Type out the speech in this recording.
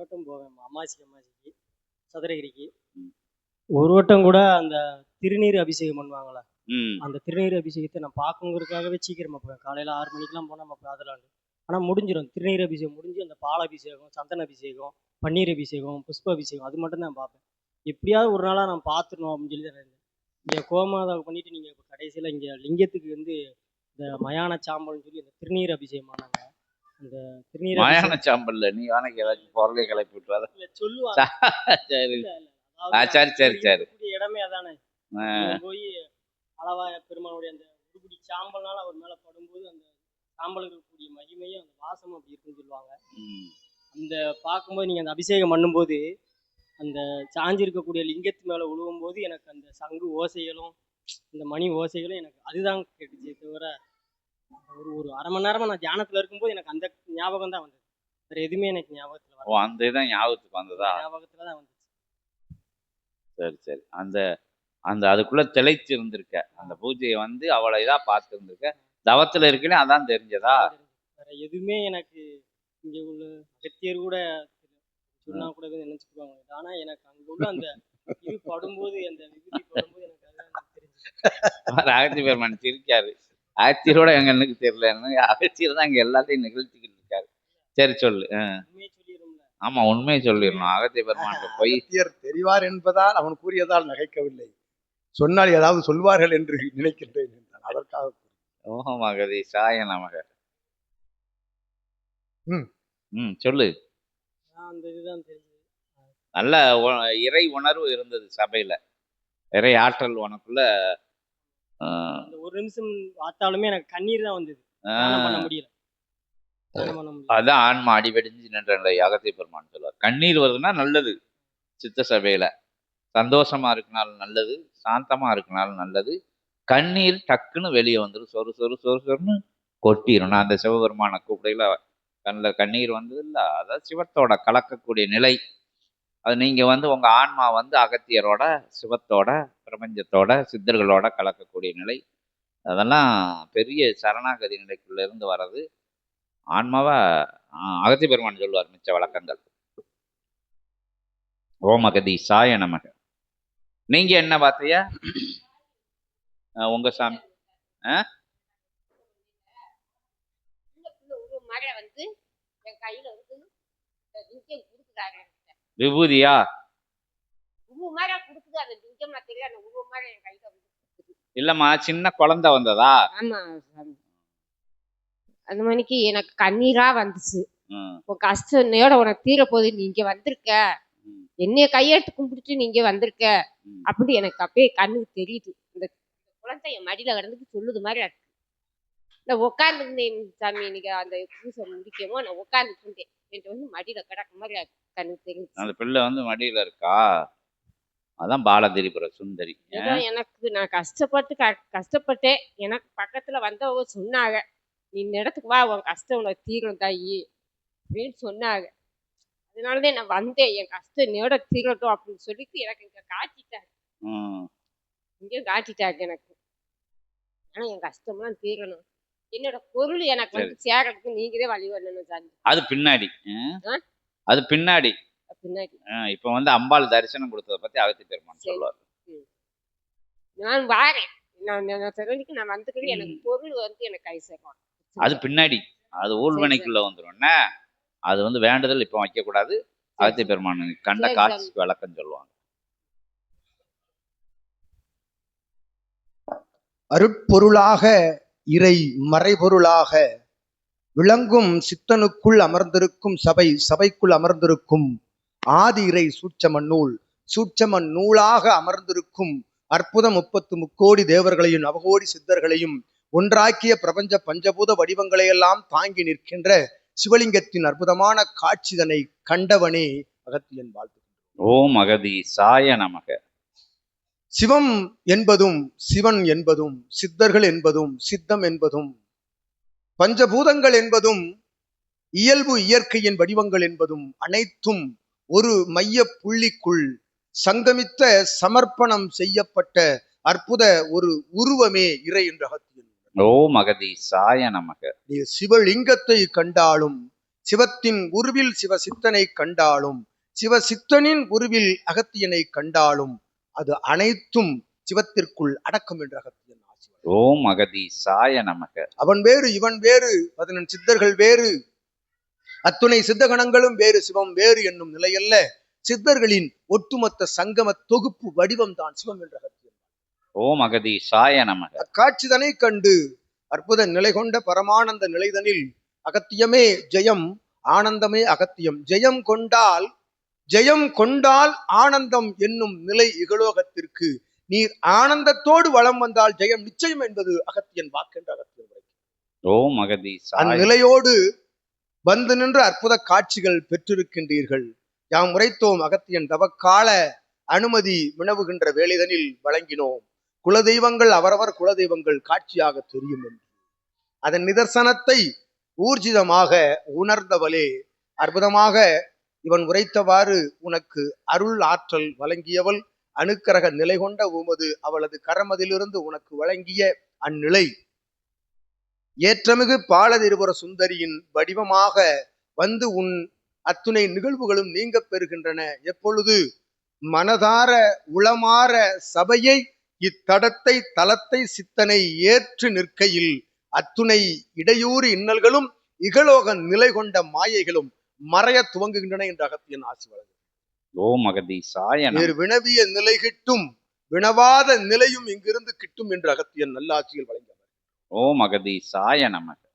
வட்டம் போவேன் அமாசி அமாசிக்கு சதுரகிரிக்கு. ஒரு வட்டம் கூட அந்த திருநீர் அபிஷேகம் பண்ணுவாங்களா? அந்த திருநீர் அபிஷேகத்தை நான் பார்க்கணுங்கிறதுக்காகவே சீக்கிரமா போவேன். காலையில் ஆறு மணிக்கெல்லாம் போனால் நம்ம அதெல்லாம் ஆனால் முடிஞ்சிடும் திருநீர் அபிஷேகம் முடிஞ்சு அந்த பால் அபிஷேகம் சந்தன அபிஷேகம் பன்னீர் அபிஷேகம் புஷ்ப அபிஷேகம் அது மட்டும் தான் பார்ப்பேன். எப்படியாவது ஒரு நாளாக நான் பார்த்துடணும் அப்படின்னு சொல்லி தான் இங்கே கோமாதாவை பண்ணிட்டு நீங்கள் இப்போ கடைசியில் இங்கே லிங்கத்துக்கு வந்து இந்த மயான சாம்பல்னு சொல்லி அந்த திருநீர் அபிஷேகம் பண்ணாங்க. அந்த மயான சாம்பல்ல நீ வேணாக்கு ஏதாச்சும் பொருளை கிளப்பி விட்டுறாத. சொல்லுவாங்க. சரி. சரி, சரி, சரி. இடமே அதானே. போய் அளவாய பெருமானுடைய அந்த உருகுடி சாம்பல்னால அவர் மேல படும்போது அந்த சாம்பலுக்கு இருக்கக்கூடிய மகிமையும் அந்த வாசமும் அப்படி இருக்குன்னு சொல்லுவாங்க. அந்த பார்க்கும்போது நீங்க அந்த அபிஷேகம் பண்ணும்போது அந்த சாஞ்சி இருக்கக்கூடிய லிங்கத்து மேல விழுவும் போது எனக்கு அந்த சங்கு ஓசைகளும் இந்த மணி ஓசைகளும் எனக்கு அதுதான் கேட்டுச்சே தவிர ஒரு ஒரு அரை மணி நேரமா நான் தியானத்துல இருக்கும்போது எனக்கு அந்த ஞாபகம் தான் வந்தது. வேற எதுவுமே எனக்கு ஞாபகத்துல ஓ வரல அந்த இதான் ஞாபகத்துக்கு வந்ததா? ஞாபகத்துல தான் வந்துச்சு. சரி சரி. அந்த அந்த அதுக்குள்ள திளைச்சு இருந்திருக்க அந்த பூஜையை வந்து அவ்வளவு இதா பார்த்து இருந்திருக்க தவத்துல இருக்குன்னு அதான் தெரிஞ்சதா? வேற எதுவுமே எனக்கு இங்க உள்ள அகத்தியர் கூட சொன்னா கூட எதுவும் நினைச்சுக்குவாங்க. ஆனா எனக்கு அங்க உள்ள அந்த இது படும்போது அந்த விபூதி படும்போது எனக்கு அதுதான் தெரிஞ்சு அகத்தி பெருமான் சிரிக்காரு. அகத்தியரோட எங்க எனக்கு தெரியல. அகத்தியர் தான் இங்க எல்லாத்தையும் நிகழ்த்திக்கிட்டு இருக்காரு. சரி சொல்லு. ஆமா உண்மையை சொல்லிடணும். அகத்திய பெருமான் போய் தெரிவார் என்பதால் அவன் கூறியதால் நகைக்கவில்லை. சொன்னால் ஏதாவது சொல்வார்கள் என்று நினைக்கின்றேன் என்றான். அதற்காக ஓஹம் அகதி சாய நமக. ம். ம் சொல்லு. நல்ல இறை உணர்வு இருந்தது சபையில. இறை ஆற்றல் உனக்குள்ள ஒரு நிமிஷம் பார்த்தாலுமே எனக்கு கண்ணீர் தான் வந்தது. பண்ண முடியல. அதான் ஆன்மா அடிவெடிஞ்சு நின்ற அகத்திய பெருமான் சொல்லுவார் கண்ணீர் வருதுன்னா நல்லது சித்த சபையில. சந்தோஷமா இருக்கனாலும் நல்லது சாந்தமா இருக்கனாலும் நல்லது. கண்ணீர் டக்குன்னு வெளியே வந்துடும் சொரு சொரு சொரு சொருன்னு கொட்டிடும் நான் அந்த சிவபெருமான கூப்பிடையில கண்ணில் கண்ணீர் வந்தது இல்லை அதாவது சிவத்தோட கலக்கக்கூடிய நிலை அது நீங்க வந்து உங்க ஆன்மா வந்து அகத்தியரோட சிவத்தோட பிரபஞ்சத்தோட சித்தர்களோட கலக்கக்கூடிய நிலை. அதெல்லாம் பெரிய சரணாகதி நிலைக்குள்ள இருந்து வர்றது. ஆன்மாவா அகத்தி பெருமான் சொல்லுவார் மிச்ச வழக்கங்கள். ஓம் அகதி சாய நமக. நீங்க என்ன பார்த்தியா ஆஹ், உங்க சாமி உள்ள மழை வந்து என் கையில வந்து கொடுக்குறாரு. விபூதியா? இல்லம்மா சின்ன குழந்தை வந்ததா. அந்த மணிக்கு எனக்கு கண்ணீரா வந்துச்சு. உன் கஷ்டம் உனக்கு தீர போகுது நீ இங்க வந்திருக்க. என்னைய கையெடுத்து கும்பிட்டுட்டு நீங்க வந்திருக்க. அப்படி எனக்கு அப்படியே கண்ணுக்கு தெரியுது. இந்த குழந்தை என் மடியில கிடந்துட்டு சொல்லுது மாதிரி இருக்கு. இந்த உட்காந்துருந்தேன் சாமி இன்னைக்கு அந்த பூசை முடிக்கமோ நான் உட்காந்துட்டு இருந்தேன். எனக்கு வந்து மடியில கிடக்க மாதிரி இருக்கு. தெரியுது அந்த பிள்ளை வந்து மடியில இருக்கா? அதான் பாலதிரிபுர சுந்தரி. எனக்கு நான் கஷ்டப்பட்டு கஷ்டப்பட்டேன். எனக்கு பக்கத்துல வந்தவங்க சொன்னாங்க நீ இந்த இடத்துக்கு வா உன் கஷ்டம் உனக்கு தீரும் தாயி அப்படின்னு சொன்னாங்க. அதனாலதான் நான் வந்தேன். என் கஷ்டம் நேட தீரட்டும் அப்படின்னு சொல்லிட்டு எனக்கு இங்க காட்டிட்டாங்க. இங்கே காட்டிட்டாங்க எனக்கு. ஆனா என் கஷ்டம்லாம் தீரணும். என்னோட பொருள் எனக்கு வந்து சேரத்துக்கு நீங்களே வழி வரணும் அது பின்னாடி? அது பின்னாடி. இப்ப வந்து அம்பாள் தரிசனம் கொடுத்ததை பத்தி அகத்தி பெருமான். சொல்லுவார். நான் வாரேன். நான் நான் சொல்லிக்கு நான் வந்துக்கிட்டு எனக்கு பொருள் வந்து எனக்கு கை சேர்க்கணும் அது பின்னாடி. அது ஊழ்வனைக்குள்ள வந்துரும். என்ன? அது வந்து வேண்டுதல் இப்ப வைக்க கூடாது அகத்தி பெருமான் கண்ட காட்சிக்கு விளக்கம் சொல்லுவாங்க. அருட்பொருளாக இறை மறைபொருளாக விளங்கும் சித்தனுக்குள் அமர்ந்திருக்கும் சபை சபைக்குள் அமர்ந்திருக்கும் ஆதி இறை சூட்சம நூல். சூட்சம நூலாக அமர்ந்திருக்கும் அற்புத முப்பத்து முக்கோடி தேவர்களையும் நவகோடி சித்தர்களையும் ஒன்றாக்கிய பிரபஞ்ச பஞ்சபூத வடிவங்களையெல்லாம் தாங்கி நிற்கின்ற சிவலிங்கத்தின் அற்புதமான காட்சிதனை கண்டவனே அகத்தியன் வாழ்த்து ஓம் அகதி சாய நமக. சிவம் என்பதும் சிவன் என்பதும் சித்தர்கள் என்பதும் சித்தம் என்பதும் பஞ்சபூதங்கள் என்பதும் இயல்பு இயற்கையின் வடிவங்கள் என்பதும் அனைத்தும் ஒரு மைய புள்ளிக்குள் சங்கமித்த சமர்ப்பணம் செய்யப்பட்ட அற்புத ஒரு உருவமே இறை என்ற ஓம் அகதி சாய நமக. சிவலிங்கத்தை கண்டாலும் சிவத்தின் உருவில் சிவ சித்தனை கண்டாலும் சிவ சித்தனின் உருவில் அகத்தியனை கண்டாலும் அது அனைத்தும் சிவத்திற்குள் அடக்கம் என்ற அகத்தியன் ஓம் அகதி சாய நமக. அவன் வேறு இவன் வேறு பதினெண் சித்தர்கள் வேறு. அத்துணை சித்தகணங்களும் வேறு சிவம் வேறு என்னும் நிலையல்ல. சித்தர்களின் ஒட்டுமொத்த சங்கம தொகுப்பு வடிவம் தான் சிவம் என்ற அகத்தியன் ஓம் அகதி சாய நமக. அக்காட்சிதனை கண்டு அற்புத நிலை கொண்ட பரமானந்த நிலைதனில் அகத்தியமே ஜெயம் ஆனந்தமே அகத்தியம். ஜெயம் கொண்டால் ஜெயம் கொண்டால் ஆனந்தம் என்னும் நிலை இகலோகத்திற்கு நீர் ஆனந்தத்தோடு வளம் வந்தால் ஜெயம் நிச்சயம் என்பது அகத்தியன் வாக்கென்ற அகத்தியன். ஓம் அகதி சாய. அந்நிலையோடு வந்து நின்ற அற்புத காட்சிகள் பெற்றிருக்கின்றீர்கள். யாம் உரைத்தோம் அகத்தியன் தவக்கால அனுமதி வினவுகின்ற வேலைதனில் வழங்கினோம். குலதெய்வங்கள் அவரவர் குலதெய்வங்கள் காட்சியாக தெரியும் என்று. அதன் நிதர்சனத்தை ஊர்ஜிதமாக உணர்ந்தவளே அற்புதமாக இவன் உரைத்தவாறு உனக்கு அருள் ஆற்றல் வழங்கியவள் அணுக்கரக நிலை கொண்ட உமது அவளது கரமதிலிருந்து உனக்கு வழங்கிய அந்நிலை. ஏற்றமிகு பாலதிருபுர சுந்தரியின் வடிவமாக வந்து உன் அத்துணை நிகழ்வுகளும் நீங்க பெறுகின்றன. எப்பொழுது மனதார உளமாற சபையை இத்தடத்தை தளத்தை சித்தனை ஏற்று நிற்கையில் அத்துணை இடையூறு இன்னல்களும் இகலோக நிலை கொண்ட மாயைகளும் மறைய துவங்குகின்றன என்ற அகத்தியன் ஆசி வழங்கும் ஓம் அகதி சாய நமக வேறு வினவிய நிலை கிட்டும் வினவாத நிலையும் இங்கிருந்து கிட்டும் என்று அகத்தியன் நல்லாட்சியில் வழங்கியவர். ஓம் அகதி சாய நமக.